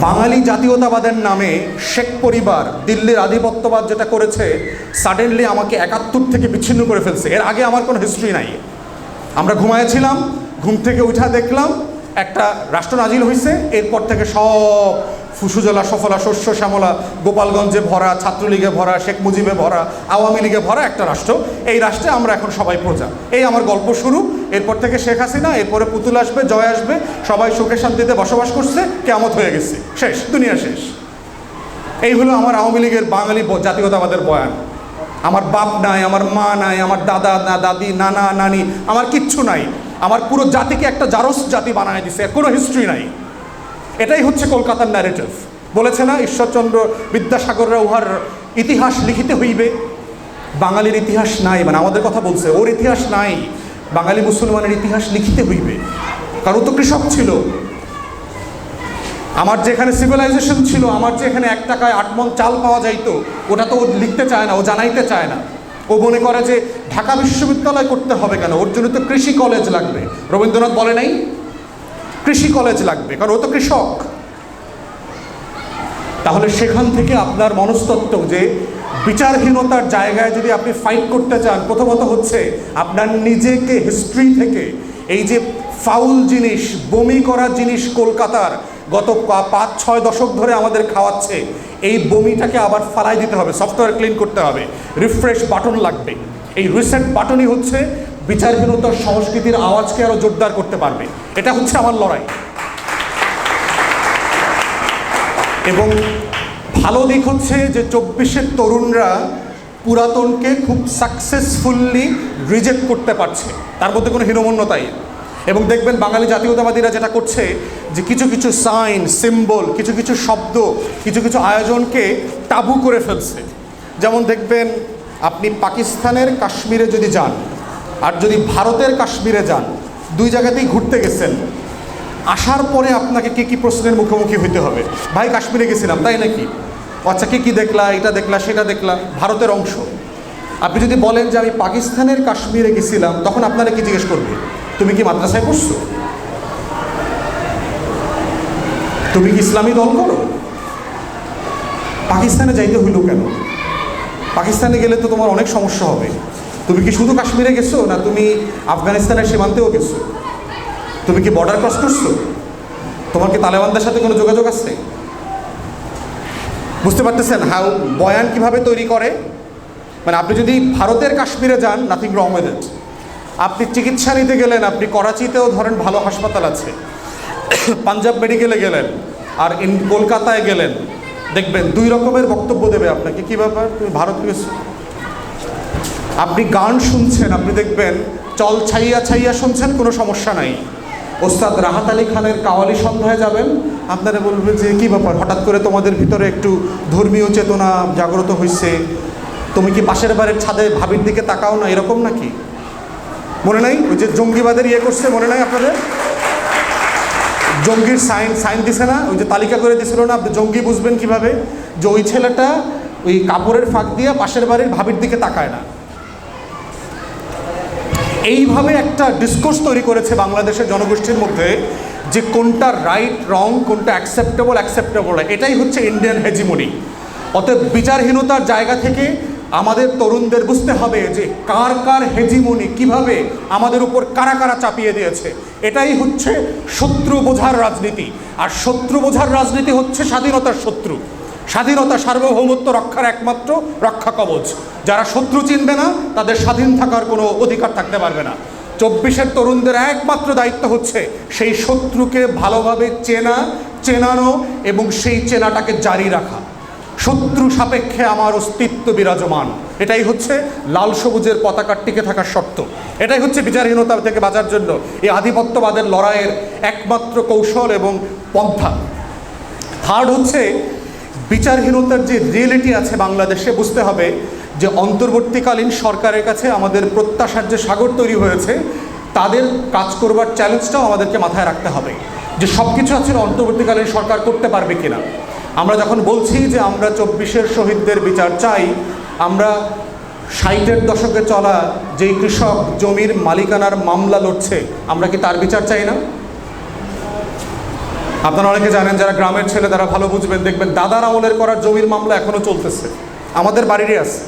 বাঙালি জাতীয়তাবাদের নামে শেখ পরিবার দিল্লির আধিপত্যবাদ যেটা করেছে সাডেনলি আমাকে একাত্তর থেকে বিচ্ছিন্ন করে ফেলছে। এর আগে আমার কোনো হিস্ট্রি নাই। আমরা ঘুমায়েছিলাম, ঘুম থেকে উঠা দেখলাম, একটা রাষ্ট্র নাজিল হয়েছে এরপর থেকে সব ফুসুজলা সফলা, শস্য, শ্যামলা, গোপালগঞ্জে ভরা, ছাত্রলীগে ভরা, শেখ মুজিবে ভরা, আওয়ামী লীগে ভরা একটা রাষ্ট্র। এই রাষ্ট্রে আমরা এখন সবাই প্রজা। এই আমার গল্প শুরু। এরপর থেকে শেখ হাসিনা, এরপরে পুতুল আসবে, জয় আসবে, সবাই সুখে শান্তিতে বসবাস করছে কেমত হয়ে গেছে। শেষ, দুনিয়া শেষ। এই হলো আমার আওয়ামী লীগের বাঙালি জাতীয়তাবাদের বয়ান। আমার বাপ নাই, আমার মা নাই, আমার দাদা না, দাদি, নানা, নানি, আমার কিচ্ছু নাই। আমার পুরো জাতিকে একটা জারস জাতি বানায় দিছে, কোনো হিস্ট্রি নাই। এটাই হচ্ছে কলকাতার ন্যারেটিভ বলেছে না, ঈশ্বরচন্দ্র বিদ্যাসাগররা উহার ইতিহাস লিখিতে হইবে? বাঙালির ইতিহাস নাই মানে আমাদের কথা বলছে, ওর ইতিহাস নাই, বাঙালি মুসলমানের ইতিহাস লিখিতে হইবে। কারণ তো কৃষক ছিল। আমার যেখানে সিভিলাইজেশন ছিল, আমার যে এখানে এক টাকায় আট মন চাল পাওয়া যাইতো, ওটা তো ও লিখতে চায় না, ও জানাইতে চায় না। ও মনে করে যে ঢাকা বিশ্ববিদ্যালয় করতে হবে কেন? ওর জন্য তো কৃষি কলেজ লাগবে। রবীন্দ্রনাথ বলে নাই? কৃষি কলেজ লাগবে, কারণ ও তো কৃষক। তাহলে সেখান থেকে আপনার মনস্তত্ত্ব যে বিচারহীনতার জায়গায় যদি আপনি ফাইট করতে চান, প্রথমত হচ্ছে আপনার নিজেকে হিস্ট্রি থেকে এই যে ফাউল জিনিস, বমি করা জিনিস কলকাতার গত পাঁচ, ছয় দশক ধরে আমাদের খাওয়াচ্ছে, এই বমিটাকে আবার ফালাই দিতে হবে সফটওয়্যার ক্লিন করতে হবে রিফ্রেশ বাটন লাগবে। এই রিসেট বাটনই হচ্ছে বিচারহীনতার সংস্কৃতির আওয়াজকে আরও জোরদার করতে পারবে। এটা হচ্ছে আমার লড়াই। এবং ভালো দিক হচ্ছে যে চব্বিশের তরুণরা পুরাতনকে খুব সাকসেসফুলি রিজেক্ট করতে পারছে। তার মধ্যে কোনো হীনমন্যতাই। এবং দেখবেন বাঙালি জাতীয়তাবাদীরা যেটা করছে, যে কিছু কিছু সাইন সিম্বল কিছু কিছু শব্দ, কিছু কিছু আয়োজনকে টাবু করে ফেলছে। যেমন দেখবেন, আপনি পাকিস্তানের কাশ্মীরে যদি যান আর যদি ভারতের কাশ্মীরে যান, দুই জায়গাতেই ঘুরতে গেছেন, আসার পরে আপনাকে কি কি প্রশ্নের মুখোমুখি হইতে হবে? ভাই, কাশ্মীরে গেছিলাম, তাই নাকি? আচ্ছা কি কি দেখলা, এটা দেখলা, সেটা দেখলা, ভারতের অংশ। আপনি যদি বলেন যে আমি পাকিস্তানের কাশ্মীরে গেছিলাম, তখন আপনারা কি জিজ্ঞেস করবে? তুমি কি মাদ্রাসায় পড়ছো? তুমি কি ইসলামী দল করো? পাকিস্তানে যাইতে হইল কেন? পাকিস্তানে গেলে তো তোমার অনেক সমস্যা হবে। তুমি কি শুধু কাশ্মীরে গেছো, না তুমি আফগানিস্তানের সীমান্তেও গেছো? তুমি কি বর্ডার ক্রস করছ? তোমার কি তালেবানদের সাথে কোনো যোগাযোগ আছে? বুঝতে পারতেছেন হাউ বয়ান কীভাবে তৈরি করে? মানে আপনি যদি ভারতের কাশ্মীরে যান নাথিং রং উইথ আপনি চিকিৎসা নিতে গেলেন, আপনি করাচিতেও ধরেন ভালো হাসপাতাল আছে। পাঞ্জাব মেডিকেলে গেলেন, আর ইন কলকাতায় গেলেন, দেখবেন দুই রকমের বক্তব্য দেবে আপনাকে। কী ব্যাপার? তুমি ভারত গেছো। আপনি গান শুনছেন, আপনি দেখবেন চল ছাইয়া ছাইয়া শুনছেন, কোনো সমস্যা নাই। ওস্তাদ রাহাত আলী খানের কাওয়ালি সন্ধ্যায় যাবেন, আপনারা বলবেন যে, কী ব্যাপার? হঠাৎ করে তোমাদের ভিতরে একটু ধর্মীয় চেতনা জাগ্রত হয়েছে তুমি কি পাশের বাড়ির ছাদে ভাবির দিকে তাকাও না? এরকম নাকি? মনে নাই? ওই যে জঙ্গিবাদের ইয়ে করছে, মনে নাই আপনাদের? জঙ্গির সাইন সাইন দিছে না? ওই যে তালিকা করে দিছিল না? আপনি জঙ্গি বুঝবেন কীভাবে? যে ওই ছেলেটা ওই কাপড়ের ফাঁক দিয়ে পাশের বাড়ির ভাবির দিকে তাকায় না। এইভাবে একটা ডিসকোর্স তৈরি করেছে বাংলাদেশের জনগোষ্ঠীর মধ্যে যে কোনটা রাইট রং কোনটা অ্যাকসেপ্টেবল অ্যাকসেপ্টেবল এটাই হচ্ছে ইন্ডিয়ান হেজিমনি অতএব বিচারহীনতার জায়গা থেকে আমাদের তরুণদের বুঝতে হবে যে কার কার হেজিমনি কীভাবে আমাদের উপর কারা কারা চাপিয়ে দিয়েছে। এটাই হচ্ছে শত্রু বোঝার রাজনীতি। আর শত্রু বোঝার রাজনীতি হচ্ছে স্বাধীনতার শত্রু। স্বাধীনতা সার্বভৌমত্ব রক্ষার একমাত্র রক্ষা কবচ। যারা শত্রু চিনবে না, তাদের স্বাধীন থাকার কোনো অধিকার থাকতে পারবে না। চব্বিশের তরুণদের একমাত্র দায়িত্ব হচ্ছে সেই শত্রুকে ভালোভাবে চেনা, চেনানো এবং সেই চেনাটাকে জারি রাখা। শত্রু সাপেক্ষে আমার অস্তিত্ব বিরাজমান। এটাই হচ্ছে লাল সবুজের পতাকার টিকে থাকার শর্ত। এটাই হচ্ছে বিচারহীনতা থেকে বাঁচার জন্য এই আধিপত্যবাদের লড়াইয়ের একমাত্র কৌশল এবং পন্থা। থার্ড হচ্ছে বিচারহীনতার যে রিয়েলিটি আছে বাংলাদেশে, বুঝতে হবে যে অন্তর্বর্তীকালীন সরকারের কাছে আমাদের প্রত্যাশার যে সাগর তৈরি হয়েছে, তাদের কাজ করবার চ্যালেঞ্জটাও আমাদেরকে মাথায় রাখতে হবে যে সব কিছু আছে অন্তর্বর্তীকালীন সরকার করতে পারবে কিনা। আমরা যখন বলছি যে আমরা চব্বিশের শহীদদের বিচার চাই, আমরা ষাটের দশকে চলা যেই কৃষক জমির মালিকানার মামলা লড়ছে, আমরা কি তার বিচার চাই না? আপনারা অনেকে জানেন যারা গ্রামের ছেলে, তারা ভালো বুঝবেন। দেখবেন দাদার আমলের করার জমির মামলা এখনও চলতেছে। আমাদের বাড়িরই আছে।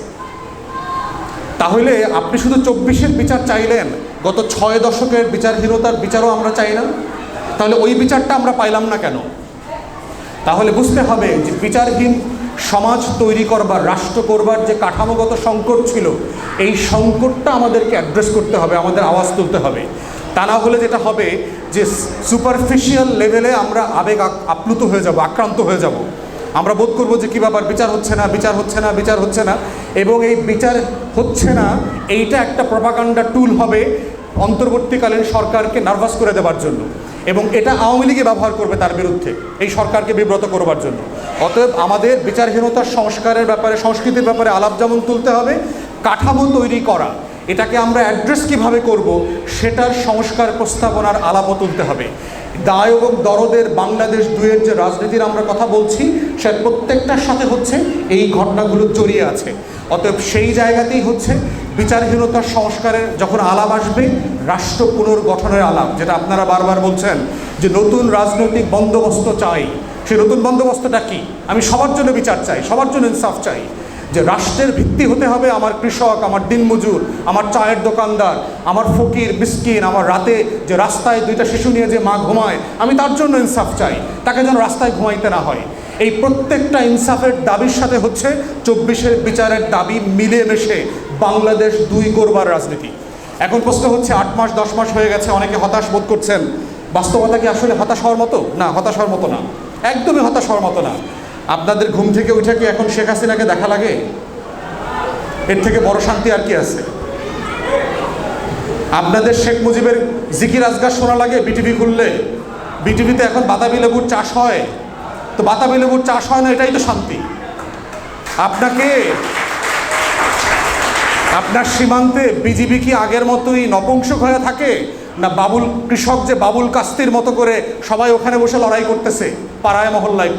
তাহলে আপনি শুধু চব্বিশের বিচার চাইলেন, গত ছয় দশকের বিচারহীনতার বিচারও আমরা চাই না? তাহলে ওই বিচারটা আমরা পাইলাম না কেন? তাহলে বুঝতে হবে যে বিচারহীন সমাজ তৈরি করবার, রাষ্ট্র করবার যে কাঠামোগত সংকট ছিল, এই সংকটটা আমাদেরকে অ্যাড্রেস করতে হবে, আমাদের আওয়াজ তুলতে হবে। তা না হলে যেটা হবে যে সুপারফিশিয়াল লেভেলে আমরা আবেগ আপ্লুত হয়ে যাব, আক্রান্ত হয়ে যাব। আমরা বোধ করব যে কী ব্যাপার, বিচার হচ্ছে না, বিচার হচ্ছে না, বিচার হচ্ছে না। এবং এই বিচার হচ্ছে না, এইটা একটা প্রপাকাণ্ডা টুল হবে অন্তর্বর্তীকালীন সরকারকে নার্ভাস করে দেওয়ার জন্য। এবং এটা আওয়ামী লীগে ব্যবহার করবে তার বিরুদ্ধে, এই সরকারকে বিব্রত করবার জন্য। অতএব আমাদের বিচারহীনতার সংস্কারের ব্যাপারে, সংস্কৃতির ব্যাপারে আলাপ যেমন তুলতে হবে, কাঠামো তৈরি করা এটাকে আমরা অ্যাড্রেস কীভাবে করব সেটার সংস্কার প্রস্তাবনার আলাপও তুলতে হবে। দায় এবং দরদের বাংলাদেশ দুয়ের যে রাজনীতির আমরা কথা বলছি, সে প্রত্যেকটার সাথে হচ্ছে এই ঘটনাগুলো জড়িয়ে আছে। অতএব সেই জায়গাতেই হচ্ছে বিচারহীনতার সংস্কারের যখন আলাপ আসবে, রাষ্ট্র পুনর্গঠনের আলাপ, যেটা আপনারা বারবার বলছেন যে নতুন রাজনৈতিক বন্দোবস্ত চাই। সেই নতুন বন্দোবস্তটা কি? আমি সবার জন্য বিচার চাই, সবার জন্য ইনসাফ চাই। যে রাষ্ট্রের ভিত্তি হতে হবে আমার কৃষক, আমার দিনমজুর, আমার চায়ের দোকানদার, আমার ফকির বিস্কিন আমার রাতে যে রাস্তায় দুইটা শিশু নিয়ে যে মা ঘুমায়, আমি তার জন্য ইনসাফ চাই। তাকে যেন রাস্তায় ঘুমাইতে না হয়। এই প্রত্যেকটা ইনসাফের দাবির সাথে হচ্ছে চব্বিশের বিচারের দাবি মিলেমিশে বাংলাদেশ দুই করবার রাজনীতি। এখন প্রশ্ন হচ্ছে, আট মাস, দশ মাস হয়ে গেছে, অনেকে হতাশ বোধ করছেন। বাস্তবতা কি আসলে হতাশ হওয়ার মতো? না, হতাশ হওয়ার মতো না। একদমই হতাশ হওয়ার মতো না। আপনাদের ঘুম থেকে উঠে কি এখন শেখ হাসিনাকে দেখা লাগে? এর থেকে বড় শান্তি আর কি আছে? আপনাদের শেখ মুজিবের জিকির আজগার শোনা লাগে বিটিভি খুললে? বিটিভিতে এখন বাতাবি লেবুর চাষ হয়। তো বাতাবি লেবুর চাষ হয় না, এটাই তো শান্তি। আপনাকে আপনার সীমান্তে বিজিবি কি আগের মতোই নপুংসক হয়ে থাকে? না বাবুল, কৃষক যে বাবুল কাস্তির মতো করে সবাই ওখানে বসে লড়াই করতেছে, পাড়ায় মহল্লায়?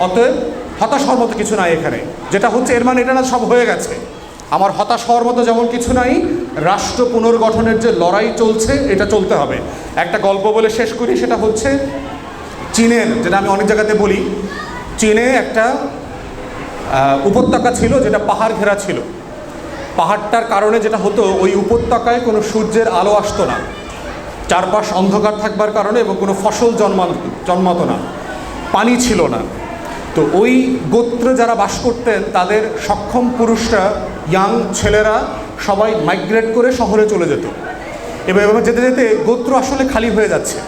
অতএব হতাশ হওয়ার মতো কিছু নাই এখানে। যেটা হচ্ছে, এর মানে এটা না, সব হয়ে গেছে। আমার হতাশ হওয়ার মতো যেমন কিছু নাই, রাষ্ট্র পুনর্গঠনের যে লড়াই চলছে, এটা চলতে হবে। একটা গল্প বলে শেষ করি, সেটা হচ্ছে চীনের, যেটা আমি অনেক জায়গাতে বলি, চীনে একটা উপত্যকা ছিল যেটা পাহাড় ঘেরা ছিল। পাহাড়টার কারণে যেটা হতো, ওই উপত্যকায় কোনো সূর্যের আলো আসতো না। চারপাশ অন্ধকার থাকবার কারণে এবং কোনো ফসল জন্মা জন্মাতো না। পানি ছিল না। তো ওই গোত্রে যারা বাস করতেন, তাদের সক্ষম পুরুষরা ইয়াং ছেলেরা সবাই মাইগ্রেট করে শহরে চলে যেত। এবার এভাবে যেতে যেতে গোত্র আসলে খালি হয়ে যাচ্ছে।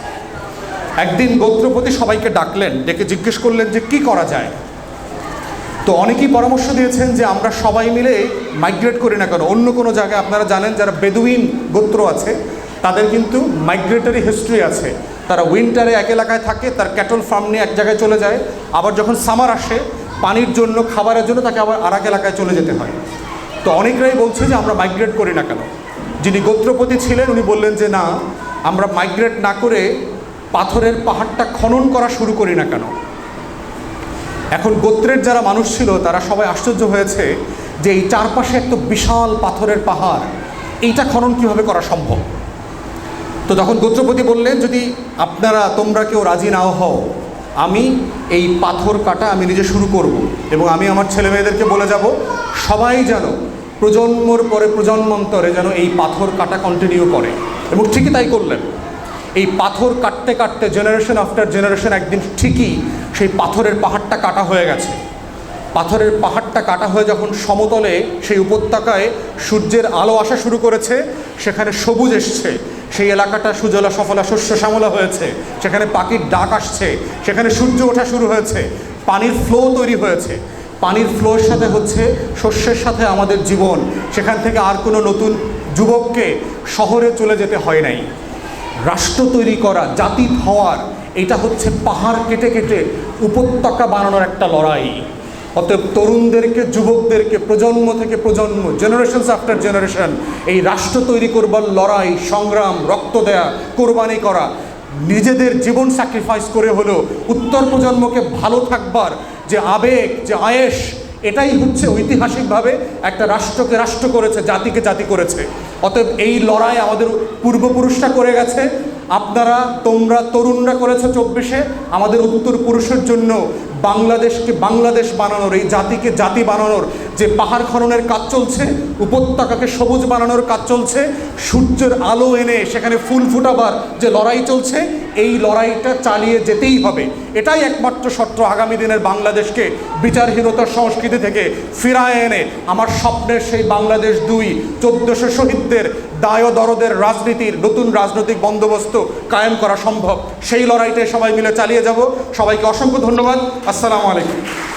একদিন গোত্রপতি সবাইকে ডাকলেন, ডেকে জিজ্ঞেস করলেন যে, কি করা যায়? তো অনেকেই পরামর্শ দিয়েছেন যে, আমরা সবাই মিলে মাইগ্রেট করি না কেন? অন্য কোনো জায়গায় আপনারা জানেন, যারা বেদুইন গোত্র আছে, তাদের কিন্তু মাইগ্রেটারি হিস্ট্রি আছে। তারা উইন্টারে এক এলাকায় থাকে, তার ক্যাটল ফার্ম নিয়ে এক জায়গায় চলে যায়। আবার যখন সামার আসে, পানির জন্য, খাবারের জন্য তাকে আবার আর এক এলাকায় চলে যেতে হয়। তো অনেকরাই বলছে যে আমরা মাইগ্রেট করি না কেন? যিনি গোত্রপতি ছিলেন, উনি বললেন যে না, আমরা মাইগ্রেট না করে পাথরের পাহাড়টা খনন করা শুরু করি না কেন? এখন গোত্রের যারা মানুষ ছিল, তারা সবাই আশ্চর্য হয়েছে যে এই চারপাশে একটা বিশাল পাথরের পাহাড়, এইটা খনন কীভাবে করা সম্ভব? তো তখন গোত্রপতি বললেন, যদি আপনারা তোমরা কেউ রাজি নাও হও, আমি এই পাথর কাটা আমি নিজে শুরু করব এবং আমি আমার ছেলে মেয়েদেরকে বলে যাব, সবাই যেন প্রজন্মর পরে প্রজন্মান্তরে যেন এই পাথর কাটা কন্টিনিউ করে। এবং ঠিকই তাই করলেন। এই পাথর কাটতে কাটতে জেনারেশন আফটার জেনারেশন একদিন ঠিকই সেই পাথরের পাহাড়টা কাটা হয়ে গেছে। পাথরের পাহাড়টা কাটা হয়ে যখন সমতলে সেই উপত্যকায় সূর্যের আলো আসা শুরু করেছে, সেখানে সবুজ এসছে সেই এলাকাটা সুজলা, সফলা, শস্য শ্যামলা হয়েছে। সেখানে পাখির ডাক আসছে। সেখানে সূর্য ওঠা শুরু হয়েছে। পানির ফ্লো তৈরি হয়েছে। পানির ফ্লোর সাথে হচ্ছে শস্যের সাথে আমাদের জীবন। সেখান থেকে আর কোনো নতুন যুবককে শহরে চলে যেতে হয় নাই। রাষ্ট্র তৈরি করা, জাতি হওয়ার, এটা হচ্ছে পাহাড় কেটে কেটে উপত্যকা বানানোর একটা লড়াই। অতএব তরুণদেরকে, যুবকদেরকে, প্রজন্ম থেকে প্রজন্ম জেনারেশনস আফটার জেনারেশন এই রাষ্ট্র তৈরি করবার লড়াই, সংগ্রাম, রক্ত দেয়া, কোরবানি করা, নিজেদের জীবন স্যাক্রিফাইস করে হলেও উত্তর প্রজন্মকে ভালো থাকবার যে আবেগ, যে আয়েস এটাই হচ্ছে ঐতিহাসিকভাবে একটা রাষ্ট্রকে রাষ্ট্র করেছে, জাতিকে জাতি করেছে। অতএব এই লড়াই আমাদের পূর্বপুরুষরা করে গেছে, আপনারা, তোমরা, তরুণরা করেছ চব্বিশে, আমাদের উত্তর পুরুষের জন্য বাংলাদেশকে বাংলাদেশ বানানোর এই জাতিকে জাতি বানানোর যে পাহাড় খননের কাজ চলছে উপত্যকাকে সবুজ বানানোর কাজ চলছে। সূর্যের আলো এনে সেখানে ফুল ফুটাবার যে লড়াই চলছে, এই লড়াইটা চালিয়ে যেতেই হবে। এটাই একমাত্র শর্ত আগামী দিনের বাংলাদেশকে বিচারহীনতার সংস্কৃতি থেকে ফিরায় এনে। আমার স্বপ্নের সেই বাংলাদেশ দুই, চোদ্দশো শহীদদের দায় দরদের রাজনীতির নতুন রাজনৈতিক বন্দোবস্ত কায়েম করা সম্ভব। সেই লড়াইটাই সবাই মিলে চালিয়ে যাব। সবাইকে অসংখ্য ধন্যবাদ। আসসালামু আলাইকুম।